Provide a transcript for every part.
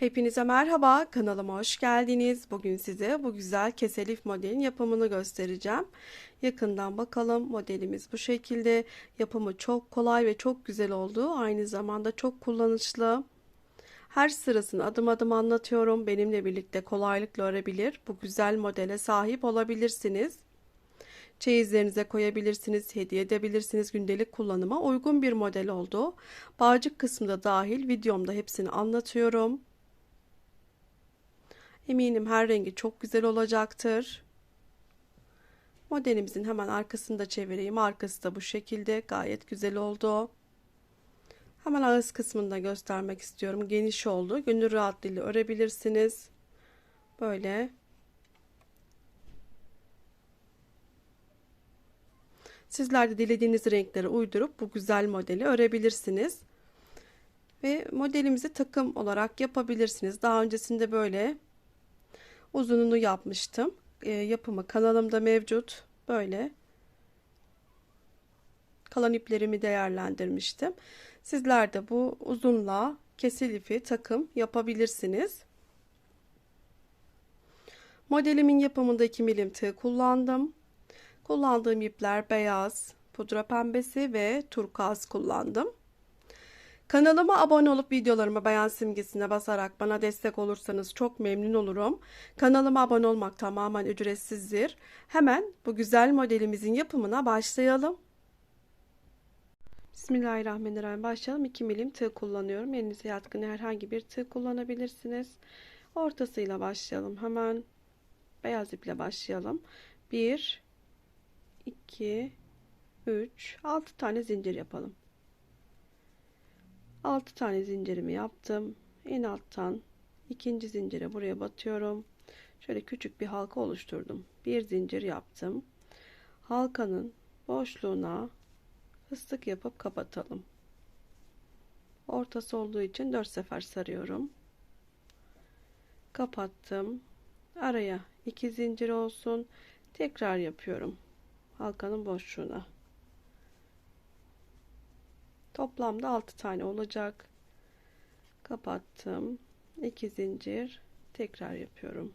Hepinize merhaba, kanalıma hoş geldiniz. Bugün size bu güzel keselif modelin yapımını göstereceğim. Yakından bakalım. Modelimiz bu şekilde. Yapımı çok kolay ve çok güzel oldu. Aynı zamanda çok kullanışlı. Her sırasını adım adım anlatıyorum. Benimle birlikte kolaylıkla örebilir. Bu güzel modele sahip olabilirsiniz. Çeyizlerinize koyabilirsiniz, hediye edebilirsiniz. Gündelik kullanıma uygun bir model oldu. Bağcık kısmı da dahil videomda hepsini anlatıyorum. Eminim her rengi çok güzel olacaktır. Modelimizin hemen arkasını da çevireyim. Arkası da bu şekilde gayet güzel oldu. Hemen ağız kısmını da göstermek istiyorum. Geniş oldu. Gönül rahatlığıyla örebilirsiniz. Böyle. Sizler de dilediğiniz renkleri uydurup bu güzel modeli örebilirsiniz. Ve modelimizi takım olarak yapabilirsiniz. Daha öncesinde böyle uzununu yapmıştım. E, yapımı kanalımda mevcut. Böyle kalan iplerimi değerlendirmiştim. Sizler de bu uzunla kesil ipi takım yapabilirsiniz. Modelimin yapımında 2 milim tığ kullandım. Kullandığım ipler beyaz, pudra pembesi ve turkuaz kullandım. Kanalıma abone olup videolarımı beğen simgesine basarak bana destek olursanız çok memnun olurum. Kanalıma abone olmak tamamen ücretsizdir. Hemen bu güzel modelimizin yapımına başlayalım. Bismillahirrahmanirrahim. Başlayalım. 2 milim tığ kullanıyorum. Elinize yatkın herhangi bir tığ kullanabilirsiniz. Ortasıyla başlayalım. Hemen beyaz iple başlayalım. 1 2 3 6 tane zincir yapalım. 6 tane zincirimi yaptım. En alttan ikinci zincire buraya batıyorum. Şöyle küçük bir halka oluşturdum. Bir zincir yaptım. Halkanın boşluğuna fıstık yapıp kapatalım. Ortası olduğu için 4 sefer sarıyorum. Kapattım. Araya 2 zincir olsun. Tekrar yapıyorum. Halkanın boşluğuna. Toplamda 6 tane olacak. Kapattım. 2 zincir tekrar yapıyorum.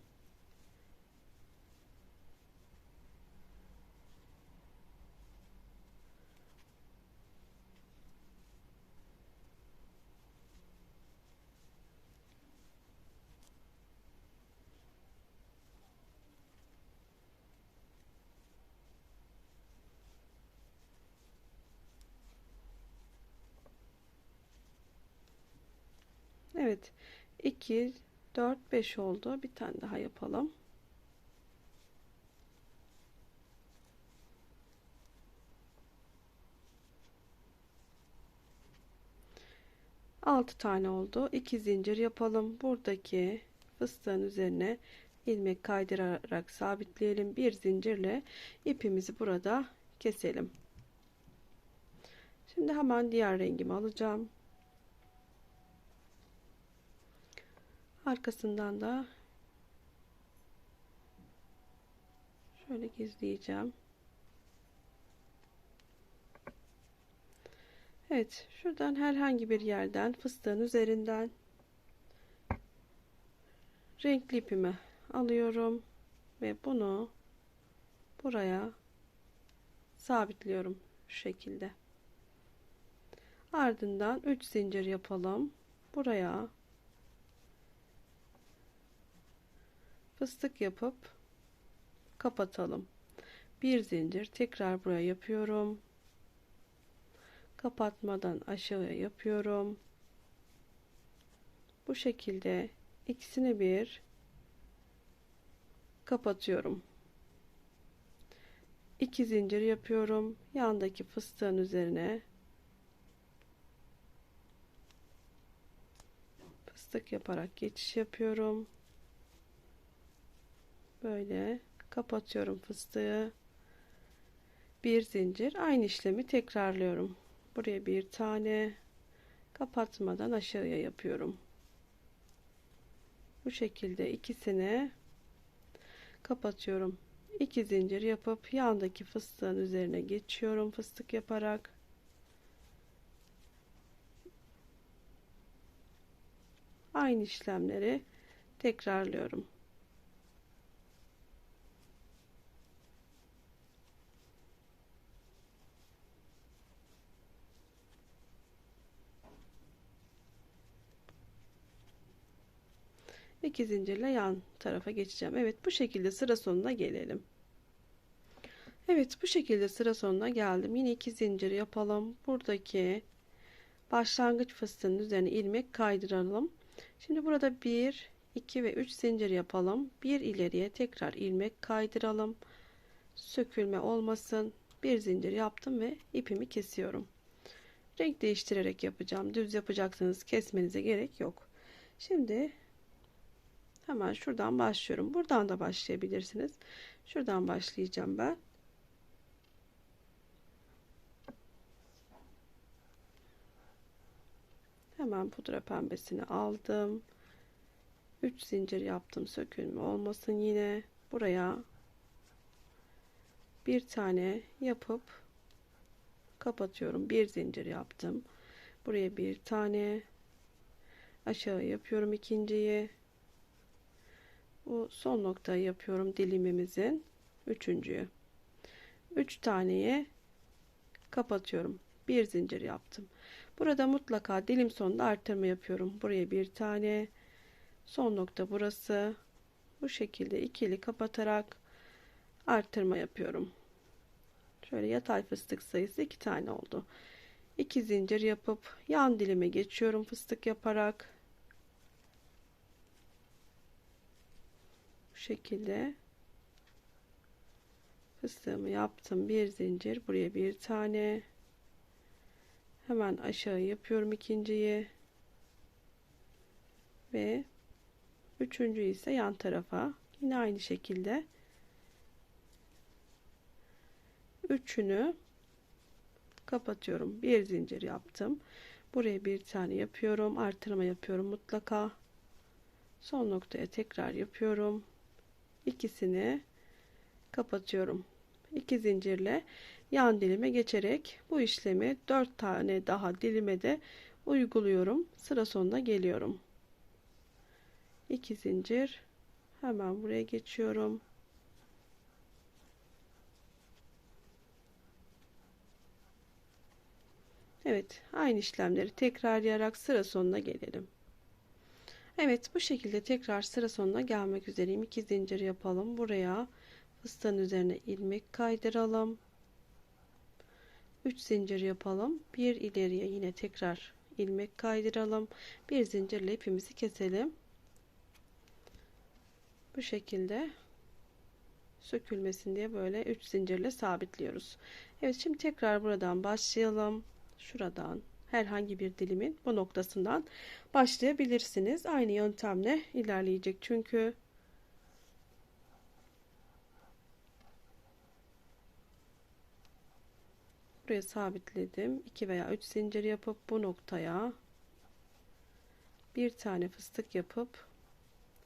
Evet. 2 4 5 oldu. Bir tane daha yapalım. Altı tane oldu. 2 zincir yapalım. Buradaki fıstığın üzerine ilmek kaydırarak sabitleyelim. Bir zincirle ipimizi burada keselim. Şimdi hemen diğer rengimi alacağım. Arkasından da şöyle gizleyeceğim. Evet, şuradan herhangi bir yerden fıstığın üzerinden renkli ipimi alıyorum ve bunu buraya sabitliyorum şu şekilde. Ardından 3 zincir yapalım. Buraya fıstık yapıp kapatalım. Bir zincir tekrar buraya yapıyorum. Kapatmadan aşağıya yapıyorum. Bu şekilde ikisini bir kapatıyorum. İki zincir yapıyorum. Yandaki fıstığın üzerine fıstık yaparak geçiş yapıyorum böyle kapatıyorum fıstığı. Bir zincir. Aynı işlemi tekrarlıyorum. Buraya bir tane kapatmadan aşağıya yapıyorum. Bu şekilde ikisini kapatıyorum. İki zincir yapıp yandaki fıstığın üzerine geçiyorum fıstık yaparak. Aynı işlemleri tekrarlıyorum. İki zincirle yan tarafa geçeceğim. Evet bu şekilde sıra sonuna gelelim. Evet bu şekilde sıra sonuna geldim. Yine iki zincir yapalım. Buradaki başlangıç fıstığının üzerine ilmek kaydıralım. Şimdi burada 1, 2 ve 3 zincir yapalım. Bir ileriye tekrar ilmek kaydıralım. Sökülme olmasın. Bir zincir yaptım ve ipimi kesiyorum. Renk değiştirerek yapacağım. Düz yapacaksanız kesmenize gerek yok. Şimdi hemen şuradan başlıyorum. Buradan da başlayabilirsiniz. Şuradan başlayacağım ben. Hemen pudra pembesini aldım. 3 zincir yaptım sökülme olmasın yine. Buraya bir tane yapıp kapatıyorum. Bir zincir yaptım. Buraya bir tane aşağı yapıyorum ikinciyi. Bu son noktayı yapıyorum dilimimizin üçüncüyü. Üç taneye kapatıyorum. Bir zincir yaptım. Burada mutlaka dilim sonunda artırma yapıyorum. Buraya bir tane son nokta burası. Bu şekilde ikili kapatarak artırma yapıyorum. Şöyle yatay fıstık sayısı iki tane oldu. İki zincir yapıp yan dilime geçiyorum fıstık yaparak. Şekilde fıstığımı yaptım. Bir zincir buraya bir tane. Hemen aşağı yapıyorum ikinciyi. Ve üçüncü ise yan tarafa. Yine aynı şekilde. Üçünü kapatıyorum. Bir zincir yaptım. Buraya bir tane yapıyorum. Artırma yapıyorum mutlaka. Son noktaya tekrar yapıyorum ikisini kapatıyorum iki zincirle yan dilime geçerek bu işlemi 4 tane daha dilime de uyguluyorum. Sıra sonuna geliyorum. 2 zincir hemen buraya geçiyorum. Evet, aynı işlemleri tekrarlayarak sıra sonuna gelelim. Evet, bu şekilde tekrar sıra sonuna gelmek üzereyim. 2 zincir yapalım. Buraya fıstığın üzerine ilmek kaydıralım. 3 zincir yapalım. Bir ileriye yine tekrar ilmek kaydıralım. Bir zincirle ipimizi keselim. Bu şekilde sökülmesin diye böyle 3 zincirle sabitliyoruz. Evet şimdi tekrar buradan başlayalım. Şuradan herhangi bir dilimin bu noktasından başlayabilirsiniz. Aynı yöntemle ilerleyecek çünkü. Buraya sabitledim. 2 veya 3 zincir yapıp bu noktaya bir tane fıstık yapıp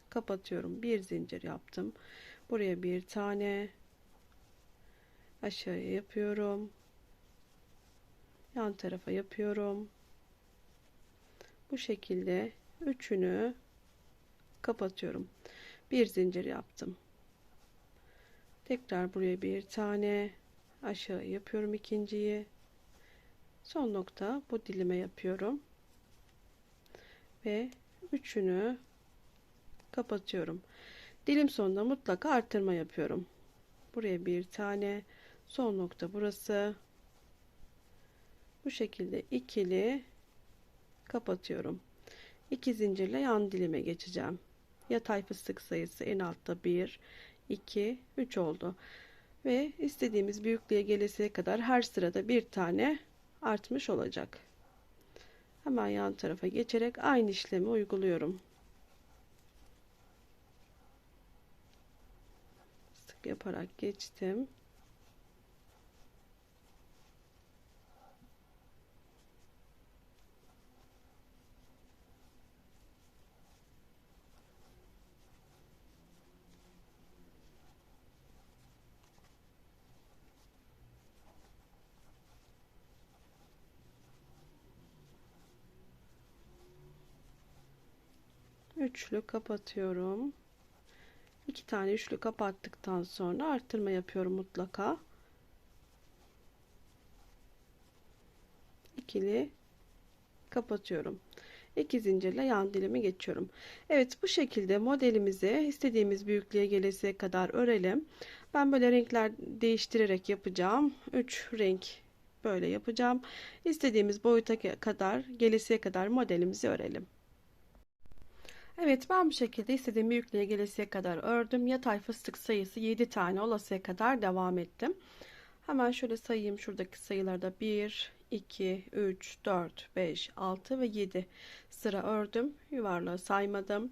kapatıyorum. Bir zincir yaptım. Buraya bir tane aşağıya yapıyorum yan tarafa yapıyorum. Bu şekilde üçünü kapatıyorum. Bir zincir yaptım. Tekrar buraya bir tane aşağı yapıyorum ikinciyi. Son nokta bu dilime yapıyorum. Ve üçünü kapatıyorum. Dilim sonunda mutlaka artırma yapıyorum. Buraya bir tane. Son nokta burası bu şekilde ikili kapatıyorum 2 zincirle yan dilime geçeceğim yatay fıstık sayısı en altta 1 2 3 oldu ve istediğimiz büyüklüğe gelesiye kadar her sırada bir tane artmış olacak. Hemen yan tarafa geçerek aynı işlemi uyguluyorum. Sık yaparak geçtim. Üçlü kapatıyorum. İki tane üçlü kapattıktan sonra arttırma yapıyorum mutlaka. İkili kapatıyorum. İki zincirle yan dilimi geçiyorum. Evet bu şekilde modelimizi istediğimiz büyüklüğe gelesiye kadar örelim. Ben böyle renkler değiştirerek yapacağım. 3 renk böyle yapacağım. İstediğimiz boyuta kadar gelesiye kadar modelimizi örelim. Evet ben bu şekilde istediğim büyüklüğe gelesiye kadar ördüm. Yatay fıstık sayısı 7 tane olasıya kadar devam ettim. Hemen şöyle sayayım şuradaki sayılarda 1, 2, 3, 4, 5, 6 ve 7 sıra ördüm. Yuvarlağı saymadım.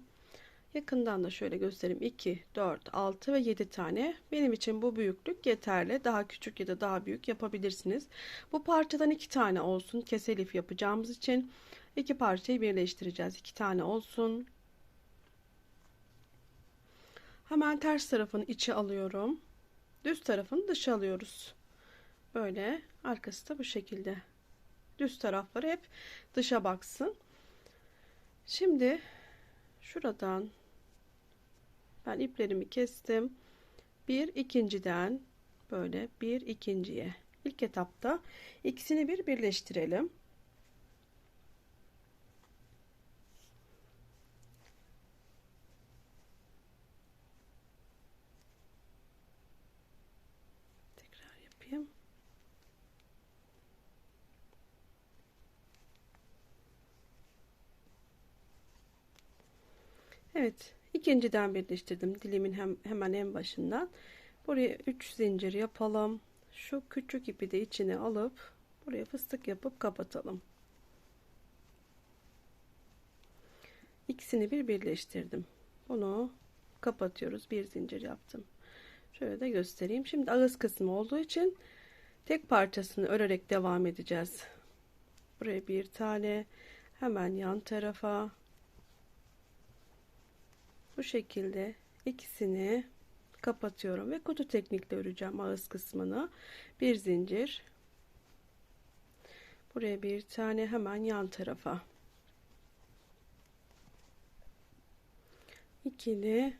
Yakından da şöyle göstereyim. 2, 4, 6 ve 7 tane. Benim için bu büyüklük yeterli. Daha küçük ya da daha büyük yapabilirsiniz. Bu parçadan 2 tane olsun. Keselif yapacağımız için iki parçayı birleştireceğiz. 2 tane olsun. Hemen ters tarafını içe alıyorum. Düz tarafını dışa alıyoruz. Böyle arkası da bu şekilde. Düz tarafları hep dışa baksın. Şimdi şuradan ben iplerimi kestim. Bir ikinciden böyle bir ikinciye. İlk etapta ikisini bir birleştirelim. Tekrar yapayım. Evet, ikinciden birleştirdim dilimin hem, hemen en başından. Buraya 3 zincir yapalım. Şu küçük ipi de içine alıp buraya fıstık yapıp kapatalım. İkisini bir birleştirdim. Bunu kapatıyoruz. Bir zincir yaptım. Şöyle de göstereyim. Şimdi ağız kısmı olduğu için tek parçasını örerek devam edeceğiz. Buraya bir tane hemen yan tarafa bu şekilde ikisini kapatıyorum ve kutu teknikle öreceğim ağız kısmını. Bir zincir. Buraya bir tane hemen yan tarafa. ikili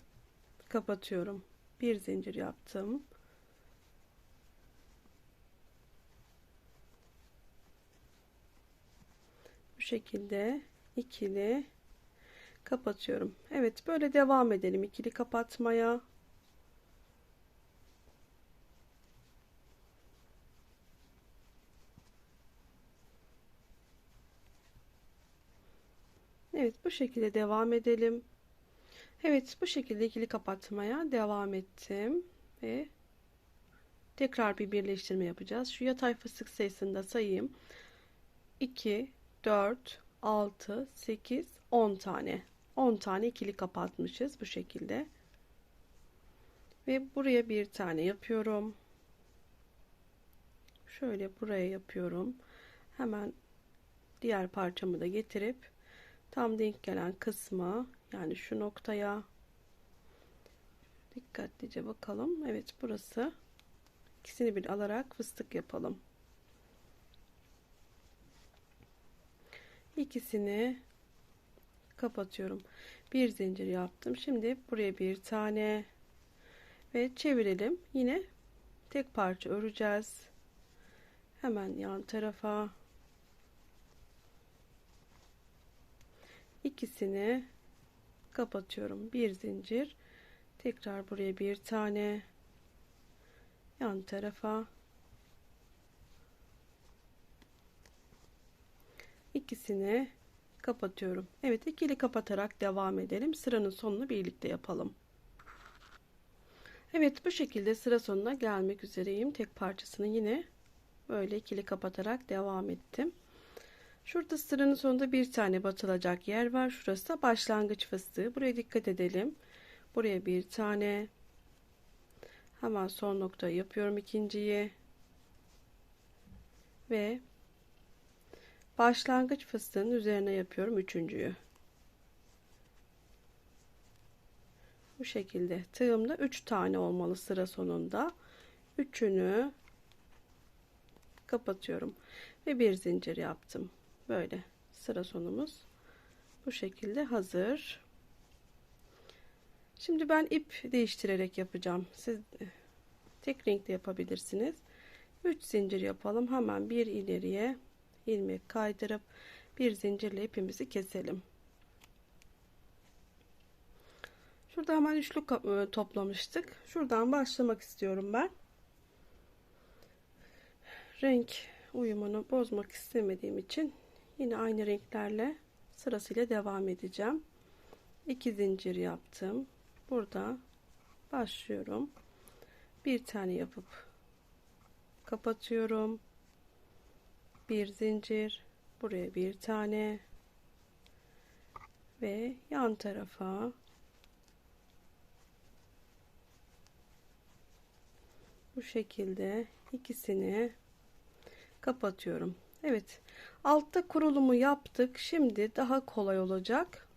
kapatıyorum. Bir zincir yaptım. Bu şekilde ikili kapatıyorum. Evet böyle devam edelim ikili kapatmaya. Evet bu şekilde devam edelim. Evet bu şekilde ikili kapatmaya devam ettim ve tekrar bir birleştirme yapacağız. Şu yatay fıstık sayısını da sayayım. 2 4 6 8 10 tane 10 tane ikili kapatmışız bu şekilde. Ve buraya bir tane yapıyorum. Şöyle buraya yapıyorum. Hemen diğer parçamı da getirip tam denk gelen kısma yani şu noktaya dikkatlice bakalım. Evet burası. İkisini bir alarak fıstık yapalım. İkisini kapatıyorum. Bir zincir yaptım. Şimdi buraya bir tane ve çevirelim. Yine tek parça öreceğiz. Hemen yan tarafa. İkisini kapatıyorum. Bir zincir. Tekrar buraya bir tane. Yan tarafa. İkisini kapatıyorum. Evet ikili kapatarak devam edelim. Sıranın sonunu birlikte yapalım. Evet bu şekilde sıra sonuna gelmek üzereyim. Tek parçasını yine böyle ikili kapatarak devam ettim. Şurada sıranın sonunda bir tane batılacak yer var. Şurası da başlangıç fıstığı. Buraya dikkat edelim. Buraya bir tane. Hemen son noktayı yapıyorum ikinciyi. Ve başlangıç fıstığın üzerine yapıyorum üçüncüyü. Bu şekilde tığımda 3 tane olmalı sıra sonunda. Üçünü kapatıyorum ve bir zincir yaptım. Böyle sıra sonumuz bu şekilde hazır. Şimdi ben ip değiştirerek yapacağım. Siz tek renkte yapabilirsiniz. 3 zincir yapalım. Hemen bir ileriye ilmek kaydırıp bir zincirle ipimizi keselim. Şurada hemen üçlü e, toplamıştık. Şuradan başlamak istiyorum ben. Renk uyumunu bozmak istemediğim için yine aynı renklerle sırasıyla devam edeceğim. 2 zincir yaptım. Burada başlıyorum. Bir tane yapıp kapatıyorum. Bir zincir, buraya bir tane ve yan tarafa bu şekilde ikisini kapatıyorum. Evet. Altta kurulumu yaptık. Şimdi daha kolay olacak.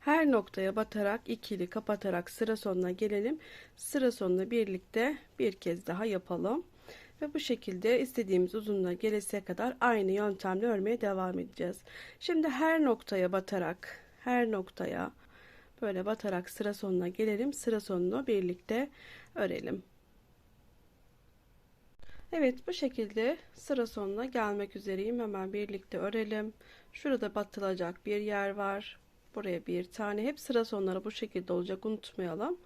Her noktaya batarak ikili kapatarak sıra sonuna gelelim. Sıra sonuna birlikte bir kez daha yapalım. Ve bu şekilde istediğimiz uzunluğa gelesiye kadar aynı yöntemle örmeye devam edeceğiz. Şimdi her noktaya batarak her noktaya böyle batarak sıra sonuna gelelim. Sıra sonunu birlikte örelim. Evet bu şekilde sıra sonuna gelmek üzereyim. Hemen birlikte örelim. Şurada batılacak bir yer var. Buraya bir tane. Hep sıra sonları bu şekilde olacak. Unutmayalım.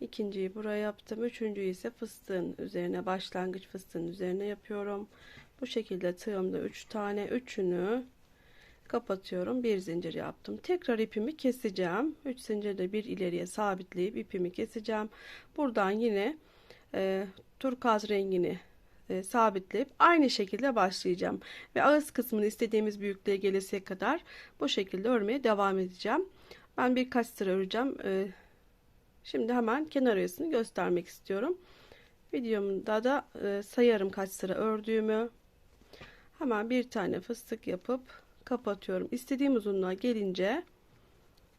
İkinciyi buraya yaptım. Üçüncüyü ise fıstığın üzerine başlangıç fıstığın üzerine yapıyorum. Bu şekilde tığımda üç tane. Üçünü kapatıyorum. Bir zincir yaptım. Tekrar ipimi keseceğim. 3 zincirde bir ileriye sabitleyip ipimi keseceğim. Buradan yine e, turkaz rengini e, sabitleyip aynı şekilde başlayacağım. Ve ağız kısmını istediğimiz büyüklüğe gelesiye kadar bu şekilde örmeye devam edeceğim. Ben birkaç sıra öreceğim. E, şimdi hemen kenar oyasını göstermek istiyorum. Videomda da e, sayarım kaç sıra ördüğümü. Hemen bir tane fıstık yapıp kapatıyorum. İstediğim uzunluğa gelince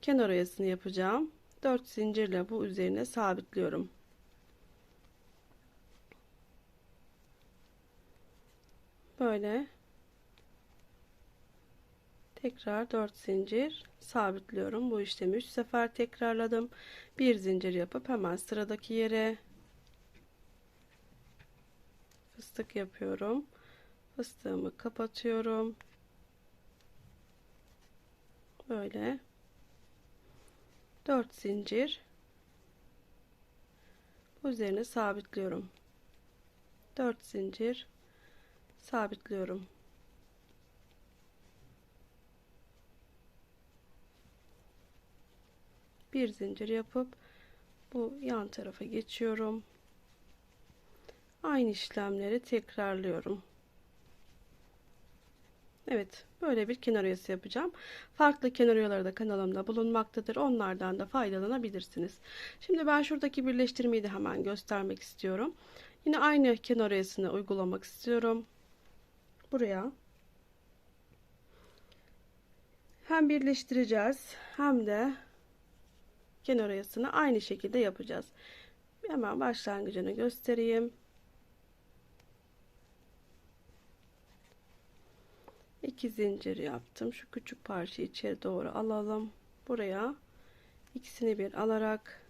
kenar oyasını yapacağım. 4 zincirle bu üzerine sabitliyorum. Böyle tekrar 4 zincir sabitliyorum. Bu işlemi 3 sefer tekrarladım. Bir zincir yapıp hemen sıradaki yere fıstık yapıyorum. Fıstığımı kapatıyorum böyle 4 zincir bu üzerine sabitliyorum 4 zincir sabitliyorum bir zincir yapıp bu yan tarafa geçiyorum aynı işlemleri tekrarlıyorum Evet böyle bir kenar oyası yapacağım. Farklı kenar oyaları da kanalımda bulunmaktadır. Onlardan da faydalanabilirsiniz. Şimdi ben şuradaki birleştirmeyi de hemen göstermek istiyorum. Yine aynı kenar oyasını uygulamak istiyorum. Buraya hem birleştireceğiz hem de kenar oyasını aynı şekilde yapacağız. Hemen başlangıcını göstereyim. 2 zincir yaptım. Şu küçük parçayı içeri doğru alalım. Buraya ikisini bir alarak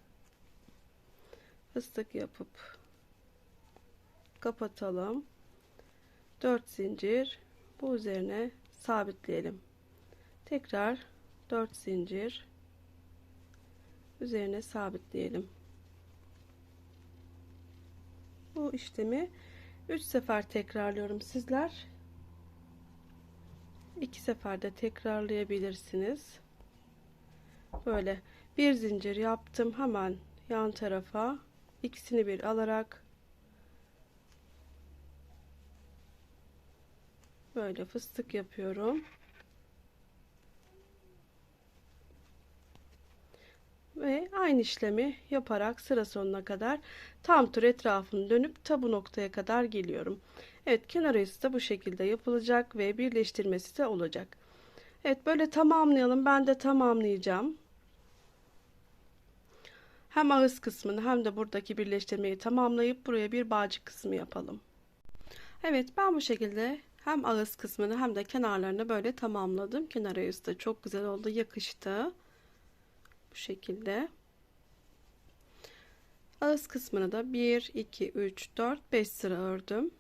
fıstık yapıp kapatalım. 4 zincir bu üzerine sabitleyelim. Tekrar 4 zincir üzerine sabitleyelim. Bu işlemi 3 sefer tekrarlıyorum sizler iki seferde tekrarlayabilirsiniz. Böyle bir zincir yaptım. Hemen yan tarafa ikisini bir alarak böyle fıstık yapıyorum. Ve aynı işlemi yaparak sıra sonuna kadar tam tur etrafını dönüp tabu noktaya kadar geliyorum. Evet kenar oyası da bu şekilde yapılacak ve birleştirmesi de olacak. Evet böyle tamamlayalım. Ben de tamamlayacağım. Hem ağız kısmını hem de buradaki birleştirmeyi tamamlayıp buraya bir bağcık kısmı yapalım. Evet ben bu şekilde Hem ağız kısmını hem de kenarlarını böyle tamamladım. Kenar yüzü de çok güzel oldu. Yakıştı. Bu şekilde. Ağız kısmını da 1, 2, 3, 4, 5 sıra ördüm.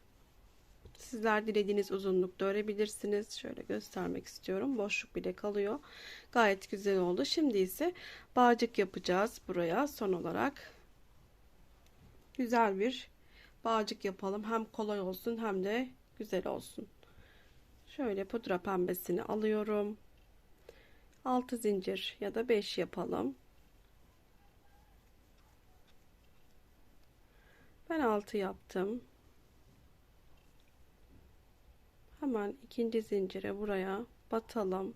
Sizler dilediğiniz uzunlukta örebilirsiniz. Şöyle göstermek istiyorum. Boşluk bile kalıyor. Gayet güzel oldu. Şimdi ise bağcık yapacağız buraya son olarak. Güzel bir bağcık yapalım. Hem kolay olsun hem de güzel olsun. Şöyle pudra pembesini alıyorum. 6 zincir ya da 5 yapalım. Ben 6 yaptım. Hemen ikinci zincire buraya batalım.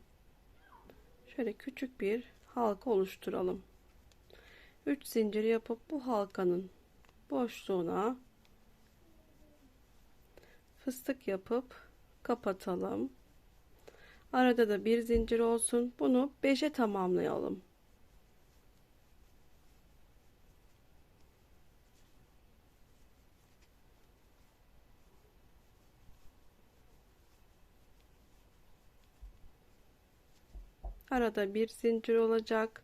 Şöyle küçük bir halka oluşturalım. 3 zincir yapıp bu halkanın boşluğuna fıstık yapıp kapatalım. Arada da bir zincir olsun. Bunu 5'e tamamlayalım. Arada bir zincir olacak.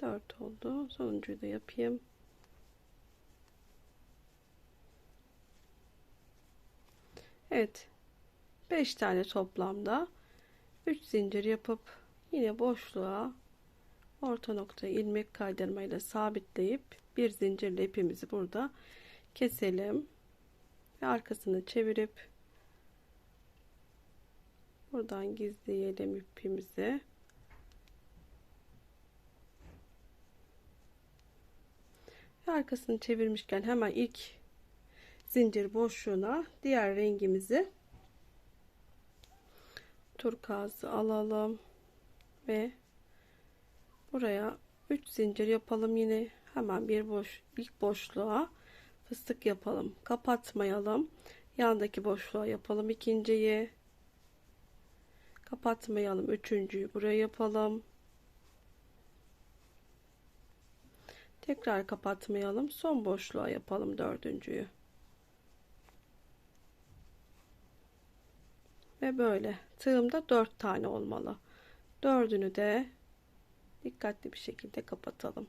Dört oldu. Sonuncuyu da yapayım. Evet. 5 tane toplamda 3 zincir yapıp yine boşluğa orta noktayı ilmek kaydırmayla sabitleyip bir zincirle ipimizi burada keselim ve arkasını çevirip buradan gizleyelim ipimizi ve arkasını çevirmişken hemen ilk zincir boşluğuna diğer rengimizi turkuazı alalım ve buraya 3 zincir yapalım yine. Hemen bir boş ilk boşluğa fıstık yapalım. Kapatmayalım. Yandaki boşluğa yapalım ikinciyi. Kapatmayalım. Üçüncüyü buraya yapalım. Tekrar kapatmayalım. Son boşluğa yapalım dördüncüyü ve böyle. Tığımda dört tane olmalı. Dördünü de dikkatli bir şekilde kapatalım.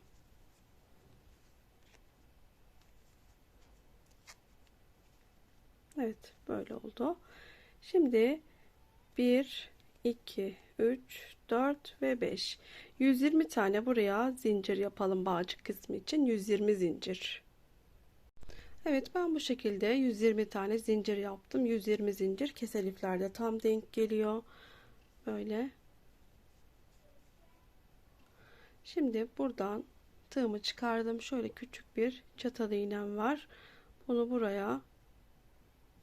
Evet böyle oldu. Şimdi 1 2 3 4 ve 5 120 tane buraya zincir yapalım bağcık kısmı için. 120 zincir Evet ben bu şekilde 120 tane zincir yaptım. 120 zincir keseliflerde tam denk geliyor. Böyle. Şimdi buradan tığımı çıkardım. Şöyle küçük bir çatal iğnem var. Bunu buraya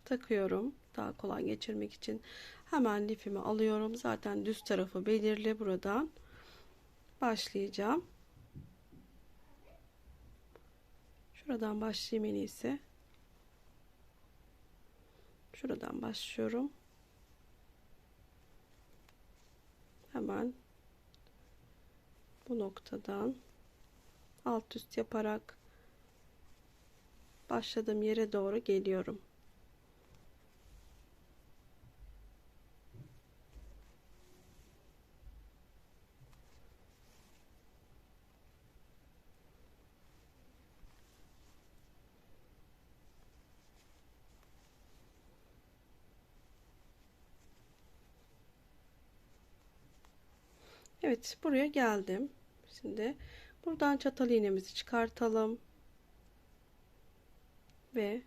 takıyorum. Daha kolay geçirmek için. Hemen lifimi alıyorum. Zaten düz tarafı belirli. Buradan başlayacağım şuradan başlayayım en iyisi. Şuradan başlıyorum. Hemen bu noktadan alt üst yaparak başladığım yere doğru geliyorum Evet buraya geldim. Şimdi buradan çatal iğnemizi çıkartalım. Ve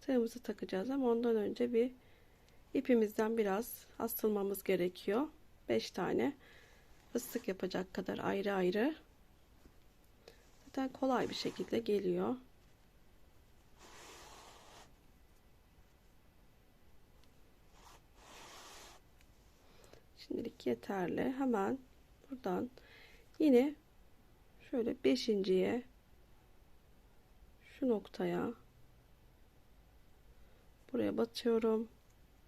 tığımızı takacağız ama ondan önce bir ipimizden biraz asılmamız gerekiyor. 5 tane fıstık yapacak kadar ayrı ayrı. Zaten kolay bir şekilde geliyor. Şimdilik yeterli. Hemen buradan yine şöyle beşinciye şu noktaya buraya batıyorum.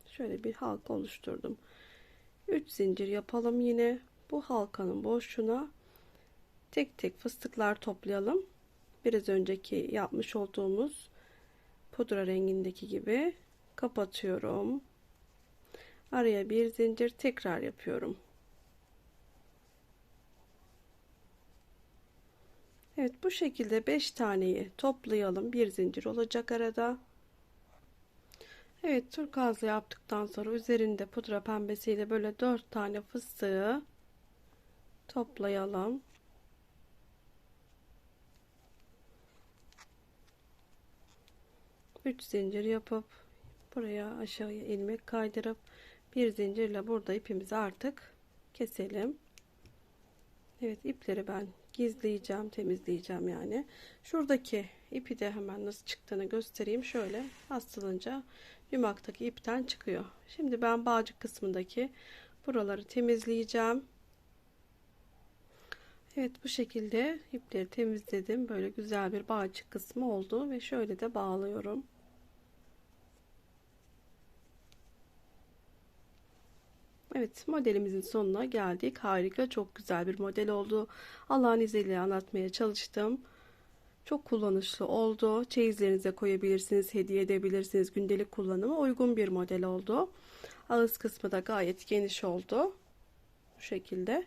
Şöyle bir halka oluşturdum. 3 zincir yapalım yine. Bu halkanın boşluğuna tek tek fıstıklar toplayalım. Biraz önceki yapmış olduğumuz pudra rengindeki gibi kapatıyorum. Araya bir zincir tekrar yapıyorum. Evet bu şekilde 5 taneyi toplayalım. Bir zincir olacak arada. Evet turkuazlı yaptıktan sonra üzerinde pudra pembesiyle böyle 4 tane fıstığı toplayalım. Üç zincir yapıp buraya aşağıya ilmek kaydırıp bir zincirle burada ipimizi artık keselim. Evet ipleri ben gizleyeceğim, temizleyeceğim yani. Şuradaki ipi de hemen nasıl çıktığını göstereyim. Şöyle bastırınca yumaktaki ipten çıkıyor. Şimdi ben bağcık kısmındaki buraları temizleyeceğim. Evet bu şekilde ipleri temizledim. Böyle güzel bir bağcık kısmı oldu ve şöyle de bağlıyorum. Evet modelimizin sonuna geldik. Harika çok güzel bir model oldu. Allah'ın izniyle anlatmaya çalıştım. Çok kullanışlı oldu. Çeyizlerinize koyabilirsiniz, hediye edebilirsiniz. Gündelik kullanıma uygun bir model oldu. Ağız kısmı da gayet geniş oldu. Bu şekilde.